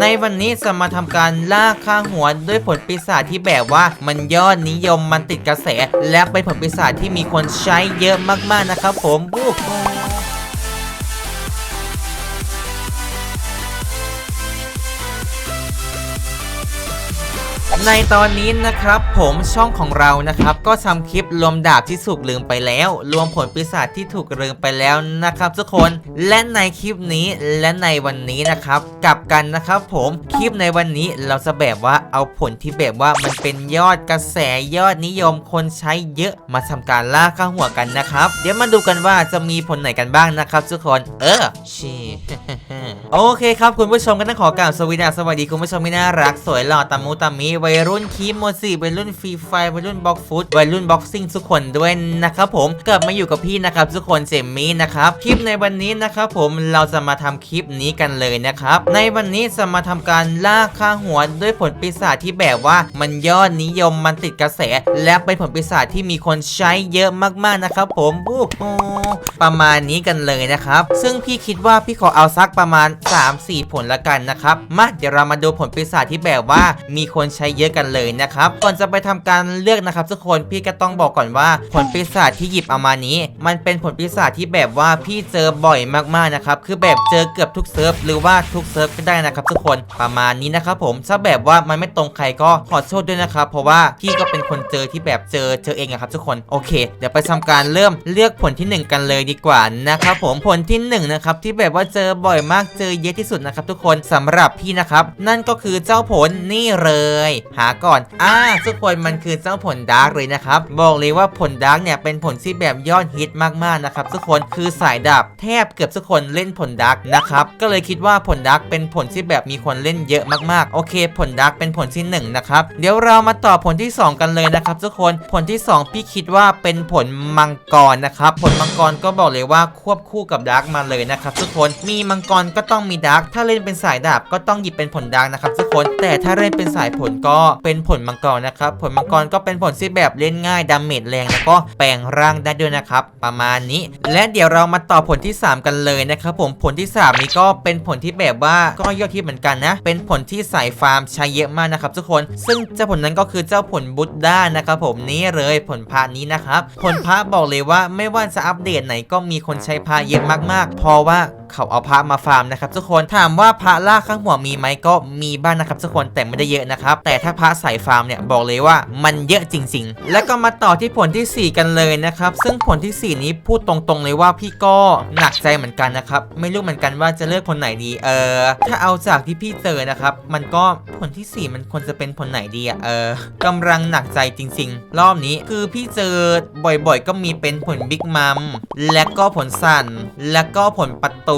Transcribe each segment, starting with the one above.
ในวันนี้จะมาทำการล่าค่าหัวด้วยผลปีศาจที่แบบว่ามันยอดนิยมมันติดกระแส และเป็นผลปีศาจที่มีคนใช้เยอะมากๆนะครับผมบู๊ ในตอนนี้นะครับผมช่องของเรานะครับก็ทำคลิปรวมดาบที่ถูกลืมไปแล้ว รวมผลปีศาจที่ถูกลืมไปแล้วนะครับทุกคนและในคลิปนี้และในวันนี้นะครับกลับกันนะครับผมคลิปในวันนี้เราจะแบบว่าเอาผลที่แบบว่ามันเป็นยอดกระแสยอดนิยมคนใช้เยอะมาทำการล่าค่าหัวกันนะครับเดี๋ยวมาดูกันว่าจะมีผลไหนกันบ้างนะครับทุกคนเออชีโอเคครับคุณผู้ชมก็ต้องขอกล่าวสวัสดีสวัสดีคุณผู้ชมที่น่ารักสวยหล่อตามูตามีไวยรุ่นคีโมซีวัยรุ่นฟรีไฟวัยรุ่นบ็อกฟุตวัยรุ่นบ็อกซิ่งทุกคนด้วยนะครับผมกลับมาอยู่กับพี่นะครับทุกคนเจมมี่นะครับคลิปในวันนี้นะครับผมเราจะมาทำคลิปนี้กันเลยนะครับในวันนี้จะมาทำการล่าค่าหัวด้วยผลปีศาจที่แบบว่า มันยอดนิยมมันติดกระแส และเป็นผลปีศาจที่มีคนใช้เยอะมากๆนะครับผมบู๊ประมาณนี้กันเลยนะครับ ซึ่งพี่คิดว่าพี่ขอเอาสักประมาณ 3-4 ผลละกันนะครับมาเดี๋ยวเรามาดูผลปีศาจที่แบบว่ามีคนใช้เยอะกันเลยนะครับก่อนจะไปทำการเลือกนะครับทุกคนพี่ก็ต้องบอกก่อนว่าผลปีศาจที่หยิบเอามานี้ มันเป็นผลปีศาจที่แบบว่าพี่เจอบ่อยมากๆนะครับคือแบบเจอเกือบทุกเซิร์ฟหรือว่าทุกเซิร์ฟก็ได้นะครับทุกคนประมาณนี้นะครับผมถ้าแบบว่ามันไม่ตรงใครก็ขอโทษด้วยนะครับเพราะว่าพี่ก็เป็นคนเจอที่แบบเจอเจอเองอะครับทุกคนโอเค เดี๋ยวไปทำการเริ่มเลือกผลที่หนึ่งกันเลยดีกว่านะครับผมผลที่หนึ่งนะครับที่แบบว่าเจอบ่อยมากเจอเยอะที่สุดนะครับทุกคนสำหรับพี่นะครับนั่นก็คือเจ้าผลนี่เลยหาก่อนอ่าทุกคนมันคือเจ้าผลดาร์กเลยนะครับ บอกเลยว่าผลดาร์กเนี่ยเป็นผลที่แบบยอดฮิตมากๆนะครับทุกคนคือสายดาบแทบเกือบทุกคนเล่นผลดาร์กนะครับก็เลยคิดว่าผลดาร์กเป็นผลที่แบบมีคนเล่นเยอะมากๆ โอเค ผลดาร์กเป็นผลที่หนึ่งนะครับเดี๋ยวเรามาต่อผลที่สองกันเลยนะครับทุกคนผลที่สองพี่คิดว่าเป็นผลมังกรนะครับผลมังกรก็บอกเลยว่าควบคู่กับดาร์กมาเลยนะครับทุกคนมีมังกรก็ต้องมีดาร์กถ้าเล่นเป็นสายดาบก็ต้องหยิบเป็นผลดาร์กนะครับทุกคนแต่ถ้าเล่นเป็นสายผลก็เป็นผลมังกรนะครับ ผลมังกรก็เป็นผลที่แบบเล่นง่ายดาเมจแรงแล้วก็แปลงร่างได้ด้วยนะครับ ประมาณนี้ และเดี๋ยวเรามาต่อผลที่ 3 กันเลยนะครับผมผลที่ 3 นี้ก็เป็นผลที่แบบว่าก็ยอดฮิตเหมือนกันนะ เป็นผลที่สายฟาร์มใช้เยอะมากนะครับทุกคน ซึ่งเจ้าผลนั้นก็คือเจ้าผลบุตด้านะครับผมนี่เลยผลพระนี้นะครับผลพระบอกเลยว่าไม่ว่าจะอัปเดตไหนก็มีคนใช้พระเยอะมากๆ เพราะว่า เขาเอาพระมาฟาร์มนะครับทุกคนถามว่าพระล่าข้างหัวมีไหมก็มีบ้างนะครับทุกคนแต่ไม่ได้เยอะนะครับแต่ถ้าพระสายฟาร์มเนี่ยบอกเลยว่ามันเยอะจริง ๆ แล้วก็มาต่อที่ผลทีสี่4 กันเลยนะครับซึ่งผลทีสี่ 4 นี้พูดตรงๆเลยว่าพี่ก็หนักใจเหมือนกันนะครับไม่รู้เหมือนกันว่าจะเลือกผลไหนดีเออถ้าเอาจากที่พี่เจอนะครับมันก็ผลทีสี่4 มันควรจะเป็นผลไหนดีอะเออกำลังหนักใจจริง ๆ รอบนี้คือพี่เจอบ่อยๆ ก็มีเป็นผลบิ๊กมัมและก็ผลสั่นและก็ผลประตู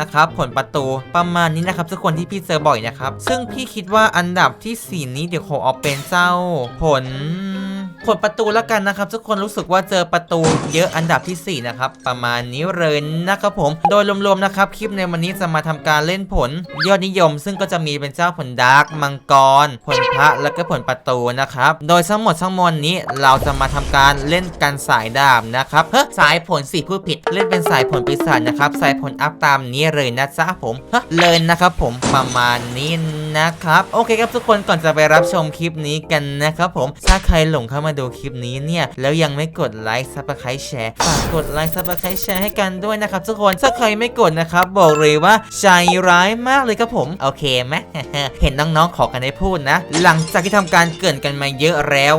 นะครับผลประตูประมาณนี้นะครับทุกคนที่พี่เจอบ่อยนะครับ ซึ่งพี่คิดว่าอันดับทีสี่4 นี้เดี๋ยวขอเอาเป็นเจ้าผล ผลประตูแล้วกันนะครับ ทุกคนรู้สึกว่าเจอประตูเยอะอันดับทีสี่ 4 นะครับ ประมาณนี้เลยนะครับผม โดยรวมๆนะครับ คลิปในวันนี้จะมาทำการเล่นผลยอดนิยม ซึ่งก็จะมีเป็นเจ้าผลดาร์กมังกร ผลพระแล้วก็ผลประตูนะครับ โดยทั้งหมดทั้งมวลนี้เราจะมาทำการเล่นกันสายดาบนะครับเฮ้สายผลสี่ผู้ผิดเล่นเป็นสายผลปีศาจนะครับ สายผลอัพตามนี้เลยนะจ๊ะผมเฮ้เลยนะครับผมประมาณนี้นะครับ โอเคครับทุกคนก่อนจะไปรับชมคลิปนี้กันนะครับผมถ้าใครหลงเข้ามาดูคลิปนี้เนี่ย แล้วยังไม่กดไลค์ซับสไครต์แชร์ฝากกดไลค์ซับสไครต์แชร์ให้กันด้วยนะครับทุกคนถ้าใครไม่กดนะครับบอกเลยว่าใจร้ายมากเลยครับผม โอเคไหมเห็นน้องๆขอกันได้พูดนะ หลังจากที่ทำการเกินกันมาเยอะแล้ว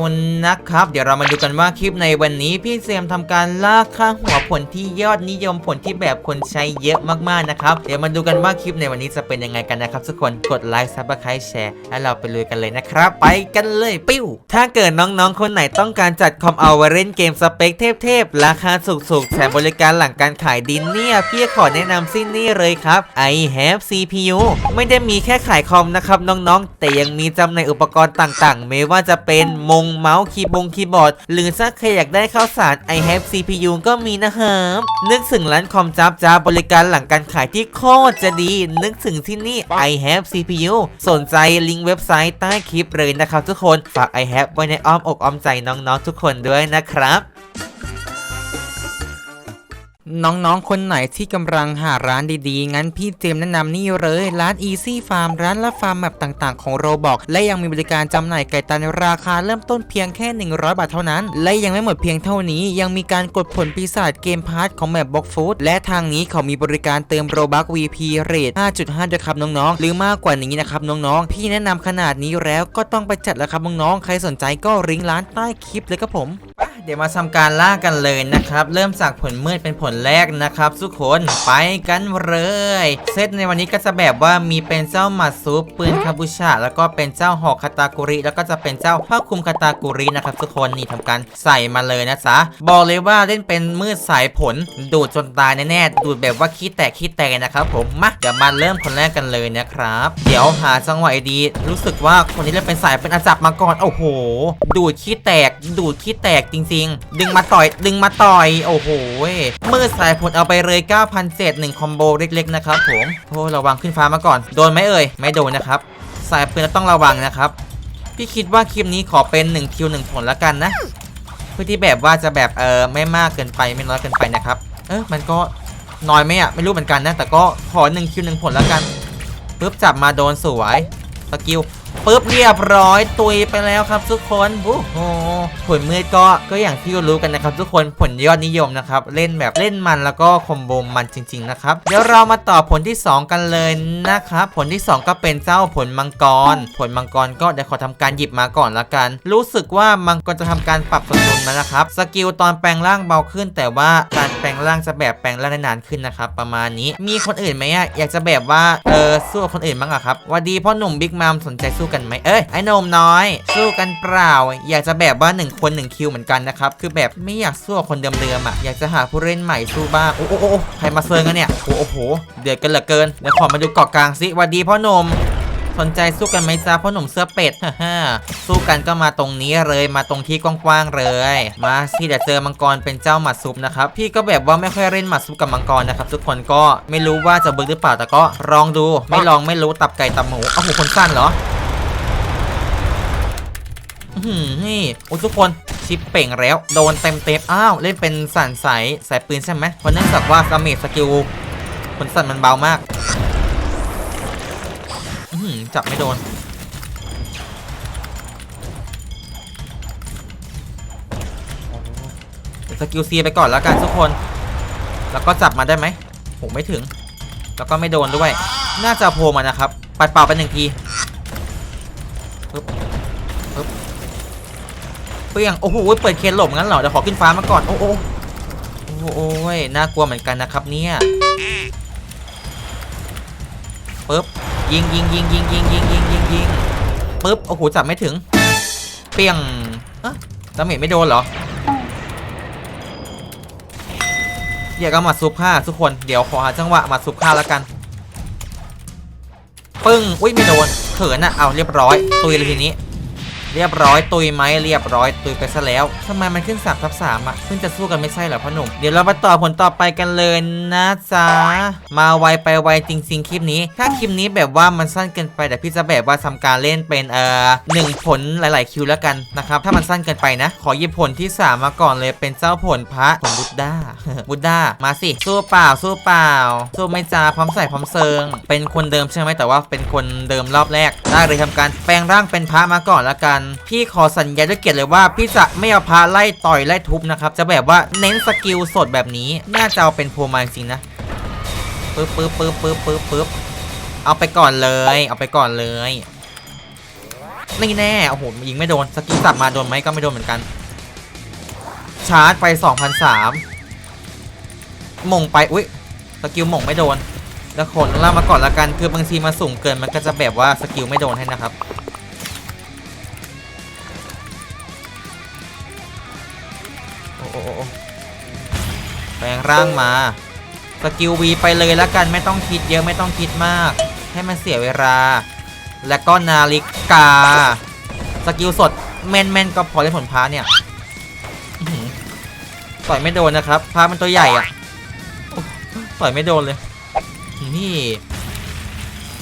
นะครับ เดี๋ยวเรามาดูกันว่าคลิปในวันนี้พี่เซมทำการล่าค่าหัวผลที่ยอดนิยมผลที่แบบคนใช้เยอะมากๆนะครับ เดี๋ยวมาดูกันว่าคลิปในวันนี้จะเป็นยังไงกันนะครับทุกคนกดไลค์ซับสไครต์แชร์แล้วเราไปลุยกันเลยนะครับ ไปกันเลยปิ้วถ้าเกิดน้องๆคนไหนต้องการจัดคอมเอาไว้เล่นเกมสเปคเทพๆ ราคาถูกๆแถมบริการหลังการขายดินเนี่ยพี่ขอแนะนำซิ่นี่เลยครับ I have CPU ไม่ได้มีแค่ขายคอมนะครับน้องๆ แต่ยังมีจำหน่ายอุปกรณ์ต่างๆ ไม่ว่าจะเป็นมงเมาส์คีย์บงคีย์บอร์ด หรือถ้าใครอยากได้ข้าวสาร I have CPU ก็มีนะครับนึกถึงร้านคอมจับจ้าบริการหลังการขายที่โคตรจะดี นึกถึงที่นี่ I have CPU สนใจลิงก์เว็บไซต์ใต้คลิปเลยนะครับทุกคนฝาก I have ไว้ในอ้อมอกอ้อมใจน้องๆทุกคนด้วยนะครับ น้องๆ คนไหนที่กำลังหาร้านดีๆ งั้นพี่เจมแนะนำนี่เลย ร้าน Easy Farm ร้านละฟาร์มแบบต่างๆ ของโรบอกและยังมีบริการจำหน่ายไก่ตันราคาเริ่มต้นเพียงแค่ 100 บาทเท่านั้น และยังไม่หมดเพียงเท่านี้ ยังมีการกดผลปีศาจเกมพาร์ทของแบบบ็อกฟูดและทางนี้เขามีบริการเติมโรบัก VP เรท5.5ด้วยครับน้องๆ หรือมากกว่านี้นะครับน้องๆ พี่แนะนำขนาดนี้แล้วก็ต้องไปจัดแล้วครับน้องๆ ใครสนใจก็ริงร้านใต้คลิปเลยครับผม เดี๋ยวมาทำการล่ากันเลยนะครับ เริ่มจากผลมืดเป็นผลแรกนะครับทุกคนไปกันเลยเซตในวันนี้ก็จะแบบว่ามีเป็นเจ้าหมัดซุปปืนคาบูชาแล้วก็เป็นเจ้าหอกคาตากุริแล้วก็จะเป็นเจ้าผ้าคลุมคาตากุรินะครับทุกคนนี่ทำการใส่มาเลยนะจ๊ะบอกเลยว่าเล่นเป็นมืดสายผลดูดจนตายแน่ๆดูดแบบว่าขี้แตกขี้แตกนะครับผมมาเดี๋ยวมาเริ่มคนแรกกันเลยนะครับ เดี๋ยวหาจังหวะดี รู้สึกว่าคนนี้เล่นเป็นสายเป็นอาจับมาก่อนโอ้โห ดูดขี้แตก ดูดขี้แตกจริง ๆ ดึงมาต่อยดึงมาต่อยโอ้โหมืดสายผลเอาไปเลย9,000เศษหนึ่งคอมโบเล็กๆนะครับผมโอ้ระวังขึ้นฟ้ามาก่อน โดนไหมเอ่ย ไม่โดนนะครับ สายปืนต้องระวังนะครับ พี่คิดว่าคลิปนี้ขอเป็น1คิว1ผลละกันนะ เพื่อที่แบบว่าจะแบบเออไม่มากเกินไปไม่น้อยเกินไปนะครับ เออมันก็น้อยไหมอะไม่รู้เหมือนกันนะ แต่ก็ขอ1คิว1ผลละกันปุ๊บจับมาโดนสวยสกิล ปุ๊บเรียบร้อยตุยไปแล้วครับทุกคนโอ้โหผลมืดก็ก็อย่างที่รู้กันนะครับ ทุกคนผลยอดนิยมนะครับเล่นแบบเล่นมันแล้วก็คอมโบมันจริง ๆ นะครับ เดี๋ยวเรามาต่อผลที่ 2 กันเลยนะครับผลที่ 2 ก็เป็นเจ้าผลมังกร ผลมังกรก็เดี๋ยวขอทำการหยิบมาก่อนละกัน รู้สึกว่ามังกรจะทำการปรับสมดุลมานะครับสกิลตอนแปลงร่างเบาขึ้น แต่ว่าการแปลงร่างจะแบบแปลงร่างได้นานขึ้นนะครับประมาณนี้มีคนอื่นไหมอะอยากจะแบบว่าเออสู้คนอื่นบ้างอะครับวัดีพ่อหนุ่มบิ๊กมัมสนใจสู้กันไหมเอ้ยไอ้นมน้อย สู้กันเปล่า อยากจะแบบว่าหนึ่งคนหนึ่งคิวเหมือนกันนะครับคือแบบไม่อยากสู้คนเดิมๆอะอยากจะหาผู้เล่นใหม่สู้บ้างโอ้โอ้โอ้ใครมาเซิร์กันเนี่ยโอ้โหเดือดกันเหลือเกินเดี๋ยวขอมาดูเกาะกลางสิวัสดีพ่อหนุ่มสนใจสู้กันไหมจ้าพ่อหนุ่มเสื้อเป็ดฮ่าสู้กันก็มาตรงนี้เลยมาตรงที่กว้างๆเลย มาสิเดี๋ยวเจอมังกรเป็นเจ้าหมัดซุปนะครับพี่ก็แบบว่าไม่ค่อยเล่นหมัดซุปกับมังกรนะครับทุกคนก็ไม่รู้ว่าจะเบิกหรือเปล่าแต่ก็ลองดู ไม่ลองไม่รู้ตับไก่ตับหมูเอ้าหูคนสั้นเหรอ นี่โอ้ทุกคนชิปเป่งแล้ว โดนเต็มเต็มอ้าว เล่นเป็นสั่นใสสายปืนใช่ไหมเพราะเนื่องจากว่าสเมจสกิลคนสั่นมันเบามากอืจับไม่โดนสกิลซีไปก่อนแล้วกันทุกคน แล้วก็จับมาได้ไหมโหไม่ถึง แล้วก็ไม่โดนด้วย น่าจะโผล่มานะครับ ปัดเป่าไปหนึ่งทีปึ๊บ เปี้ยง โอ้โห เปิดเคนหลบงั้นเหรอเดี๋ยวขอขึ้นฟ้ามาก่อน โอ้โหโอ้โหยน่ากลัวเหมือนกันนะครับเนี่ยปึ๊บ ยิงยิงยิงยิงยิงยิงยิงยิงยิงปึ๊บ โอ้โห จับไม่ถึง เปี้ยงเอ๊ะดาเมจไม่โดนเหรออยากเอามาซุปผ้าทุกคน เดี๋ยวขอหาจังหวะมาซุปผ้าแล้วกัน ปึ้ง อุ้ยไม่โดน เขินอะเอาเรียบร้อย ตุยเลยทีนี้ เรียบร้อยตุยไหมเรียบร้อยตุยไปซะแล้วทำไมมันขึ้น3ทับ3อะเพิ่งจะสู้กันไม่ใช่เหรอพ่อหนุ่มเดี๋ยวเรามาต่อผลต่อไปกันเลยนะจ๊ะมาไวไปไวจริง ๆ คลิปนี้ ถ้าคลิปนี้แบบว่ามันสั้นเกินไปแต่พี่จะแบบว่าทำการเล่นเป็นเอ่อหนึ่งผลหลาย ๆ คิวแล้วกันนะครับถ้ามันสั้นเกินไปนะ ขอหยิบผลที่ 3 มาก่อนเลยเป็นเจ้าผลพระผลบุตด้าบุตด้ามาสิสู้เปล่าสู้เปล่าสู้ไม่จ้าพร้อมใส่พร้อมเซิง เป็นคนเดิมใช่ไหมแต่ว่าเป็นคนเดิมรอบแรกได้เลยทำการแปลงร่างเป็นพระมาก่อนและกันพี่ขอสัญญาด้วยเกียรติเลยว่าพี่จะไม่เอาพระไล่ต่อยไล่ทุบนะครับ จะแบบว่าเน้นสกิลสดแบบนี้ น่าจะเอาเป็นโพมาจริงนะปึ๊บปึ๊บปึ๊บปึ๊บปึ๊บปึ๊บเอาไปก่อนเลย เอาไปก่อนเลยนี่แน่โอ้โหยิงไม่โดนสกิลสับมาโดนไหมก็ไม่โดนเหมือนกัน ชาร์จไป2,003หม่งไปอุ๊ยสกิลหม่งไม่โดนแล้วขนล่ามาก่อนละกันคือบางทีมาสูงเกินมันก็จะแบบว่าสกิลไม่โดนให้นะครับ ร่างมาสกิลวีไปเลยละกันไม่ต้องคิดเยอะไม่ต้องคิดมาก ให้มันเสียเวลา แล้วก็นาฬิกา สกิลสดแมนแมนๆก็พอได้ผลพาเนี่ยต่อยไม่โดนนะครับพามันตัวใหญ่อะโอ้ต่อยไม่โดนเลยนี่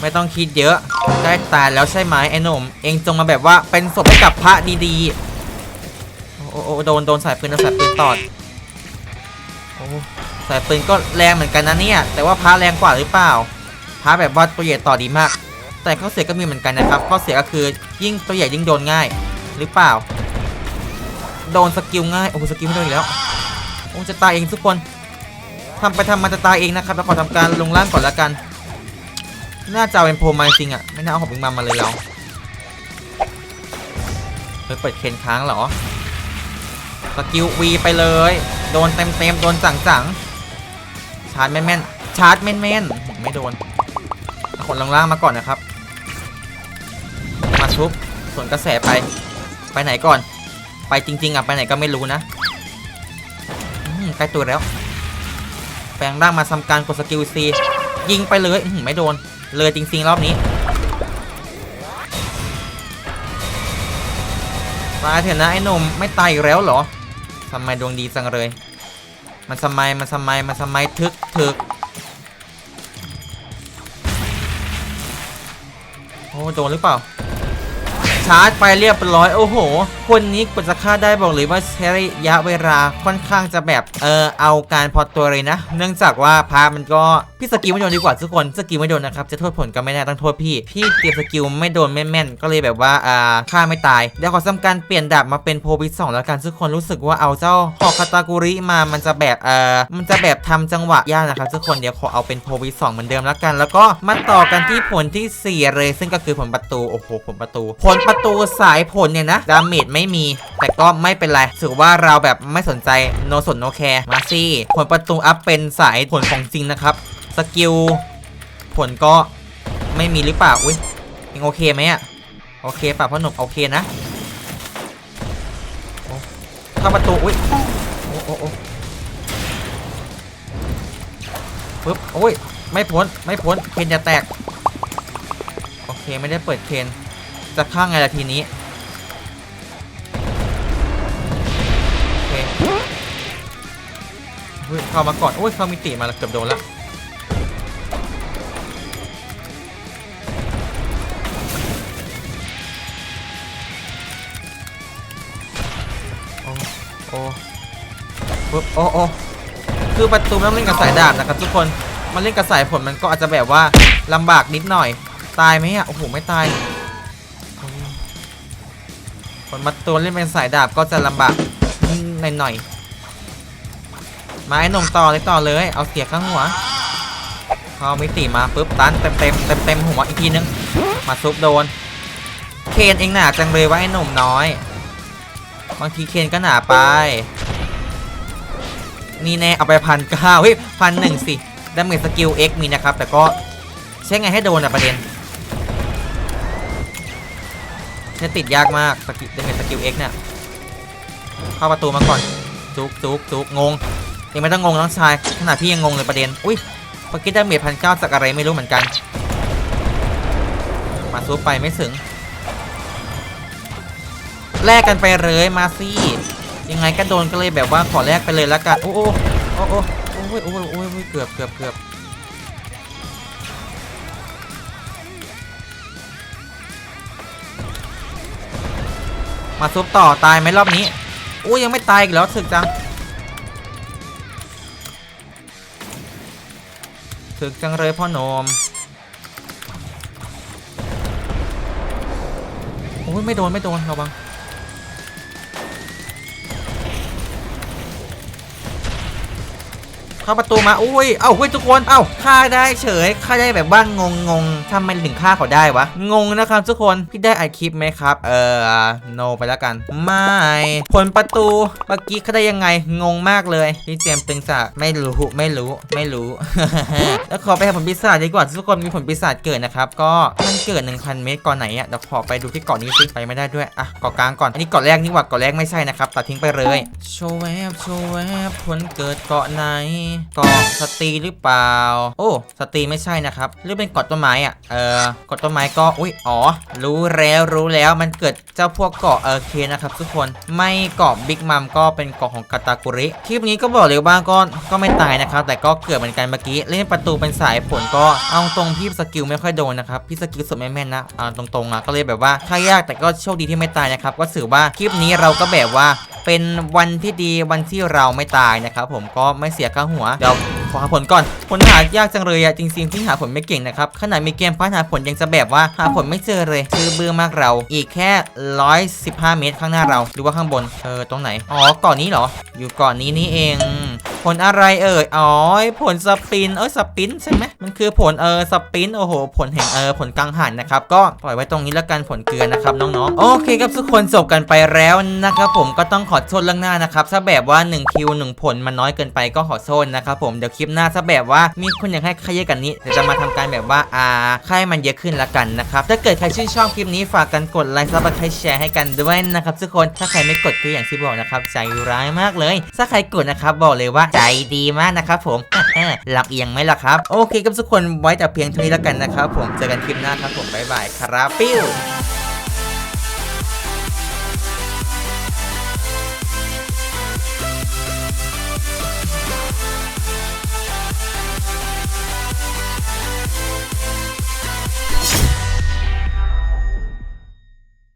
ไม่ต้องคิดเยอะได้ตายแล้วใช่ไหมไอ้หนุ่มเองจงมาแบบว่าเป็นศพให้กับพระดีๆโอ้โอ้โอ้โดนโดนสายปืนโดนสายปืนตอด โอ้สายปืนก็แรงเหมือนกันนะเนี่ย แต่ว่าพระแรงกว่าหรือเปล่าพระแบบว่าตัวใหญ่ต่อดีมาก แต่ข้อเสียก็มีเหมือนกันนะครับ ข้อเสียก็คือยิ่งตัวใหญ่ยิ่งโดนง่าย หรือเปล่า โดนสกิลง่าย โอ้โหสกิลไม่โดนอีกแล้วโอ้จะตายเองทุกคนทำไปทำมาจะตายเองนะครับแล้วขอทำการลงล่างก่อนแล้วกัน น่าจะเป็นโพมาจริงอะไม่น่าเอาของบิงมามาเลยเราเฮ้ยเปิดเคนค้างเหรอสกิลวีไปเลย โดนเต็มเต็มๆโดนจังจังชาร์จแม่นแม่นๆชาร์จแม่นแม่นๆไม่โดนคนล่างๆมาก่อนนะครับ มาชุบส่วนกระแสไป ไปไหนก่อน ไปจริง ๆอะไปไหนก็ไม่รู้นะใกล้ตัวแล้ว แปลงร่างมาทำการกดสกิลซียิงไปเลยไม่โดน เลยจริง ๆ รอบนี้ตายเถอะนะไอ้หนุ่มไม่ตายอีกแล้วเหรอ ทำไมดวงดีจังเลย มันทำไมมันทำไมมันทำไมทึกทึกโอ้โดนหรือเปล่า ชาร์จไปเรียบร้อยโอ้โห คนนี้กว่าจะฆ่าได้บอกเลยว่าใช้ระยะเวลาค่อนข้างจะแบบเออเอาการพอตัวเลยนะ เนื่องจากว่าพามันก็พี่สกิลไม่โดนดีกว่าทุกคนสกิลไม่โดนนะครับจะโทษผลก็ไม่ได้ต้องโทษพี่พี่เตรียมสกิลไม่โดนแม่นๆก็เลยแบบว่าอ่าฆ่าไม่ตายเดี๋ยวขอทำการเปลี่ยนดาบมาเป็นโพวิสองแล้วกันทุกคนรู้สึกว่าเอาเจ้าหอกคาตากุริมามันจะแบบเออมันจะแบบทำจังหวะยากนะครับทุกคนเดี๋ยวขอเอาเป็นโพวิสองเหมือนเดิมแล้วกัน แล้วก็มาต่อกันที่ผลที่สี่เลยซึ่งก็คือผลประตูโอ้โหผลประตูผลประประตูสายผลเนี่ยนะดาเมจไม่มี แต่ก็ไม่เป็นไรถือว่าเราแบบไม่สนใจโนสนโนแคร์มาซี่ผลประตูอัพเป็นสายผลของจริงนะครับสกิลผลก็ไม่มีหรือเปล่าอุ้ยยังโอเคไหมอะโอเคป่ะพ่อหนุ่มโอเคนะเข้าประตูอุ้ยโอ้โอ้โอ้ปึ๊บโอ้ยไม่พ้นไม่พ้นเคนจะแตก โอเคไม่ได้เปิดเคน จะข้างไงล่ะทีนี้โอเคเข้ามาก่อน โอ้ย เข้ามิติมาแล้วเกือบโดนละโอ้โอ้ปึ๊บโอ้โอ้คือประตูต้องเล่นกับสายดาบนะครับทุกคน มันเล่นกับสายผลมันก็อาจจะแบบว่าลำบากนิดหน่อย ตายไหมอะ โอ้โห ไม่ตาย ผลมาตัวเล่นเป็นสายดาบก็จะลำบากหน่อยหน่อยมาไอ้หนุ่มต่อเลยต่อเลย เอาเสียข้างหัวพอมิติมาปุ๊บตันเต็มเต็มเต็มเต็มหัวอีกทีนึง มาซุปโดน เคนเองหนาจังเลยว่าไอ้หนุ่มน้อยบางทีเคนก็หนาไป นี่แน่เอาไปพันเก้าเฮ้ยพันหนึ่งสิดาเมจสกิล X มีนะครับ แต่ก็ใช้ไงให้โดนอะประเด็น เนี่ยติดยากมากสกิลดาเมจสกิล X เนี่ยเข้าประตูมาก่อนจุกจุกจุกงงยังไม่ต้องงงน้องชายขนาดพี่ยังงงเลยประเด็นอุ้ยเมื่อกี้ดาเมจพันเก้าจากอะไรไม่รู้เหมือนกัน มาซูปไปไม่ถึงแลกกันไปเลยมาซี่ยังไงก็โดนก็เลยแบบว่าขอแลกไปเลยละกันโอ้โอ้โอ้โอ้โอ้โอ้ยโอ้ยโอ้ยเกือบเกือบเกือบ มาซุปต่อตายไหมรอบนี้อู้ยังไม่ตายอีกแล้วถึกจังถึกจังเลยพ่อหนมโอ้ยไม่โดนไม่โดนระวัง เข้าประตูมาอุ้ยเอ้าเฮ้ยทุกคนเอ้าฆ่าได้เฉยฆ่าได้แบบว่างงงงทำไมถึงฆ่าเขาได้วะงงนะครับทุกคนพี่ได้อัดคลิปไหมครับ เออโนไปแล้วกัน ไม่ผลประตูเมื่อกี้เขาได้ยังไงงงมากเลยพี่เจมตึงสะไม่รู้ไม่รู้ไม่รู้ แล้วขอไปหาผลปีศาจดีกว่าทุกคนมีผลปีศาจเกิดนะครับก็มันเกิด 1,000 เมตรก่อนไหนอะเดี๋ยวขอไปดูที่เกาะนี้สิไปไม่ได้ด้วยอะเกาะกลางก่อนอันนี้เกาะแรกนี่หว่าเกาะแรกไม่ใช่นะครับตัดทิ้งไปเลยโชว์แวบโชว์แวบผลเกิดเกาะไหนกาะสตรีหรือเปล่า โอ้ สตรีไม่ใช่นะครับ หรือเป็นเกาะต้นไม้อะ เออเกาะต้นไม้ก็ อุ้ย อ๋อ รู้แล้ว รู้แล้ว มันเกิดเจ้าพวกเกาะเออเคนะครับทุกคน ไม่เกาะบิ๊กมัมก็เป็นเกาะของกาตากุริ คลิปนี้ก็บอกเลยว่าก็ ก็ไม่ตายนะครับ แต่ก็เกิดเหมือนกันเมื่อกี้ เล่นประตูเป็นสายผลก็เอาตรงพี่สกิลไม่ค่อยโดนนะครับ พี่สกิลสุดแม่นนะอ่าตรงๆอะ ก็เลยแบบว่าค่ายากแต่ก็โชคดีที่ไม่ตายนะครับ ก็ถือว่าคลิปนี้เราก็แบบว่า เป็นวันที่ดีวันที่เราไม่ตายนะครับผมก็ไม่เสียค่าหัวเดี๋ยวขอหาผลก่อนผลหายากจังเลยอะจริงๆที่หาผลไม่เก่งนะครับขนาดมีเกมพัฒนาผลยังจะแบบว่าหาผลไม่เจอเลยคือเบื่อมากเรา อีกแค่ 115 เมตรข้างหน้าเราหรือว่าข้างบนเออตรงไหนอ๋อก่อนนี้เหรอ อยู่ก่อนนี้นี่เอง ผลอะไรเอ่ยอ๋อผลสปินเอ้ยสปินใช่ไหมมันคือผลเออสปินโอ้โห ผลแห่งเออผลกังหันนะครับก็ปล่อยไว้ตรงนี้แล้วกันผลเกลือนะครับน้องๆโอเคครับทุกคนจบกันไปแล้วนะครับผมก็ต้องขอโทษเรื่องหน้านะครับถ้าแบบว่า1คิว1ผลมันน้อยเกินไปก็ขอโทษนะครับผมเดี๋ยวคลิปหน้าถ้าแบบว่ามีคนอยากให้ใครเยอะกันนี้เดี๋ยวจะมาทำการแบบว่าอ่าค่ายมันเยอะขึ้นละกันนะครับถ้าเกิดใครชื่นชอบคลิปนี้ฝากกันกดไลค์ซับสไครต์แชร์ให้กันด้วยนะครับทุกคนถ้าใครไม่กดก็อย่างที่บอกนะครับใจร้ายมากเลย ถ้าใครกดนะครับบอกเลยว่าใจดีมากนะครับผมหลับเอียงไหมล่ะครับ โอเคครับทุกคนไว้แต่เพียงเท่านี้แล้วกันนะครับผมเจอกันคลิปหน้าครับผมบ๊ายบายครับปิ้ว